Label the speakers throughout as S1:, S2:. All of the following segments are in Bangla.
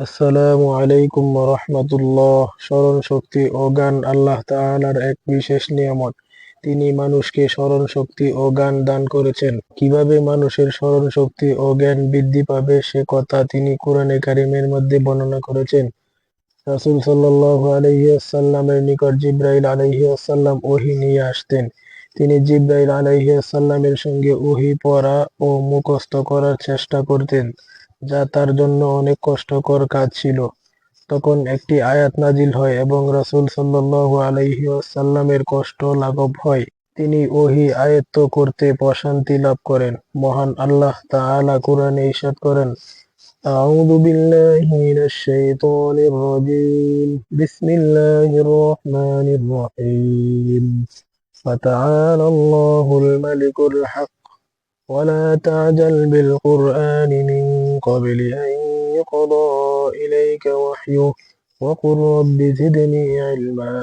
S1: আসসালামু আলাইকুম রহমতুল্লাহ স্মরণ শক্তি ও জ্ঞান আল্লাহ এক বিশেষ নিয়ামত। তিনি মানুষকে স্মরণ শক্তি ও জ্ঞান দান করেছেন। কীভাবে মানুষের স্মরণ শক্তি ও জ্ঞান বৃদ্ধি পাবে সে কথা তিনি কোরআনে কারিমের মধ্যে বর্ণনা করেছেন। রাসূল সাল্লাল্লাহু আলাইহি ওয়াসাল্লামের নিকট জিবরাইল আলাইহি ওহি নিয়ে আসতেন। তিনি জিবরাইল আলাইহি ওয়াসাল্লামের সঙ্গে ওহী পড়া ও মুখস্থ করার চেষ্টা করতেন। যা তার জন্য অনেক কষ্টকর কাজ ছিল তখন একটি আয়াত নাজিল হয় এবং রাসূল সাল্লাল্লাহু আলাইহি ওয়াসাল্লামের কষ্ট লাঘব হয় তিনি ওহী আয়ত্ত করতে প্রশান্তি লাভ করেন মহান আল্লাহ তাআলা কোরআনে ইরশাদ করেন أعوذ بالله من الشيطان الرجيم بسم الله الرحمن الرحيم فتعالى الله الملك الحق ولا تعجل بالقرآن من قبل أن يقضى إليك وحيه وقل رب زدني علما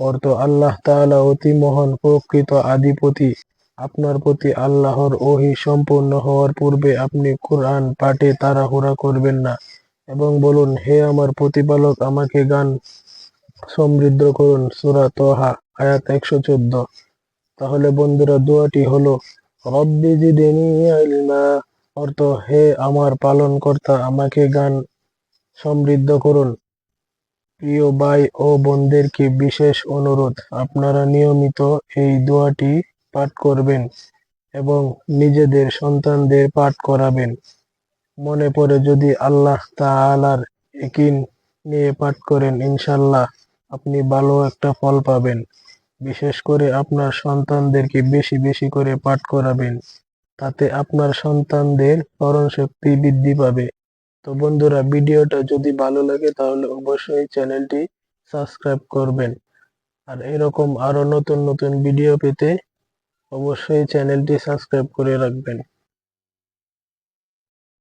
S1: অর্থ আল্লাহ তাআলা অতি মহান প্রকৃত আধিপতি আপনার প্রতি আল্লাহর ওহী সম্পূর্ণ হওয়ার পূর্বে আপনি কুরআন পাঠে তাড়াহুড়া করবেন না এবং বলুন হে আমার প্রতিপালক আমাকে গান সমৃদ্ধ করুন সূরা তহা আয়াত একশো চোদ্দ তাহলে বন্ধুরা দোয়াটি হলো রব্বি জিদনি ইলমা অর্থ, হে আমার পালনকর্তা, আমাকে গান সমৃদ্ধ করুন। প্রিয় ভাই ও বোনদেরকে বিশেষ অনুরোধ? আপনারা নিয়মিত এই দোয়াটি পাঠ করবেন এবং নিজেদের সন্তানদের পাঠ করাবেন। মনে পড়ে যদি আল্লাহ তাআলার একিন নিয়ে পাঠ করেন ইনশাল্লাহ আপনি ভালো একটা ফল পাবেন। বিশেষ করে আপনার সন্তানদেরকে বেশি বেশি করে পাঠ করাবেন, তাতে আপনার সন্তানদের স্মরণ শক্তি বৃদ্ধি পাবে। তো বন্ধুরা, ভিডিওটা যদি ভালো লাগে তাহলে অবশ্যই চ্যানেলটি সাবস্ক্রাইব করবেন। আর এরকম আরও নতুন নতুন ভিডিও পেতে অবশ্যই চ্যানেলটি সাবস্ক্রাইব করে রাখবেন।